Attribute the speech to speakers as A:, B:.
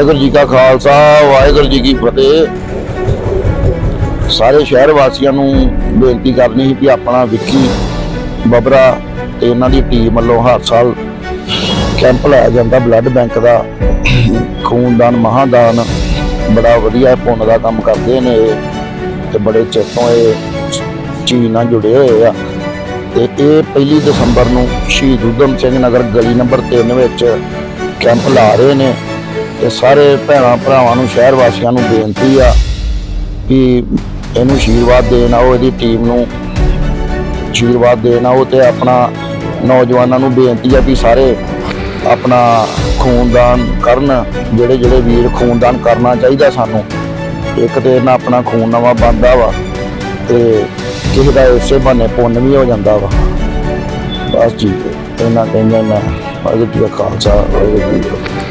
A: ਵਾਹਿਗੁਰੂ ਜੀ ਕਾ ਖਾਲਸਾ, ਵਾਹਿਗੁਰੂ ਜੀ ਕੀ ਫਤਿਹ। ਸਾਰੇ ਸ਼ਹਿਰ ਵਾਸੀਆਂ ਨੂੰ ਬੇਨਤੀ ਕਰਨੀ ਸੀ ਕਿ ਆਪਣਾ ਵਿੱਕੀ ਬਬਰਾ ਤੇ ਇਹਨਾਂ ਦੀ ਟੀਮ ਵੱਲੋਂ ਹਰ ਸਾਲ ਕੈਂਪ ਲਾਇਆ ਜਾਂਦਾ। ਬਲੱਡ ਬੈਂਕ ਦਾ ਖੂਨਦਾਨ, ਮਹਾਦਾਨ ਬੜਾ ਵਧੀਆ ਪੁੰਨ ਦਾ ਕੰਮ ਕਰਦੇ ਨੇ ਇਹ ਤੇ ਬੜੇ ਚਿਰ ਤੋਂ ਇਹ ਚੀਜ਼ ਨਾਲ ਜੁੜੇ ਹੋਏ ਆ। ਤੇ ਇਹ ਪਹਿਲੀ ਦਸੰਬਰ ਨੂੰ ਸ਼ਹੀਦ ਊਧਮ ਸਿੰਘ ਨਗਰ ਗਲੀ ਨੰਬਰ 3 ਵਿੱਚ ਕੈਂਪ ਲਾ ਰਹੇ ਨੇ। ਤੇ ਸਾਰੇ ਭੈਣਾਂ ਭਰਾਵਾਂ ਨੂੰ ਸ਼ਹਿਰ ਵਾਸੀਆਂ ਨੂੰ ਬੇਨਤੀ ਆ ਕਿ ਇਹਨੂੰ ਆਸ਼ੀਰਵਾਦ ਦੇਣ ਆਓ, ਇਹਦੀ ਟੀਮ ਨੂੰ ਆਸ਼ੀਰਵਾਦ ਦੇਣ ਆਓ ਤੇ ਆਪਣਾ ਨੌਜਵਾਨਾਂ ਨੂੰ ਬੇਨਤੀ ਆ ਵੀ ਸਾਰੇ ਆਪਣਾ ਖੂਨਦਾਨ ਕਰਨ, ਜਿਹੜੇ ਜਿਹੜੇ ਵੀਰ ਖੂਨਦਾਨ ਕਰਨਾ ਚਾਹੀਦਾ ਸਾਨੂੰ। ਇੱਕ ਤੇ ਇਹਨਾਂ ਆਪਣਾ ਖੂਨ ਨਵਾਂ ਬਣਦਾ ਵਾ ਤੇ ਕਿਸੇ ਦਾ ਇਸੇ ਬਹਾਨੇ ਪੁੰਨ ਵੀ ਹੋ ਜਾਂਦਾ ਵਾ। ਬਸ ਜੀ ਇਹਨਾਂ ਕਹਿੰਦੇ ਮੈਂ ਵਾਹਿਗੁਰੂ ਜੀ ਕਾ ਖਾਲਸਾ, ਵਾਹਿਗੁਰੂ ਜੀ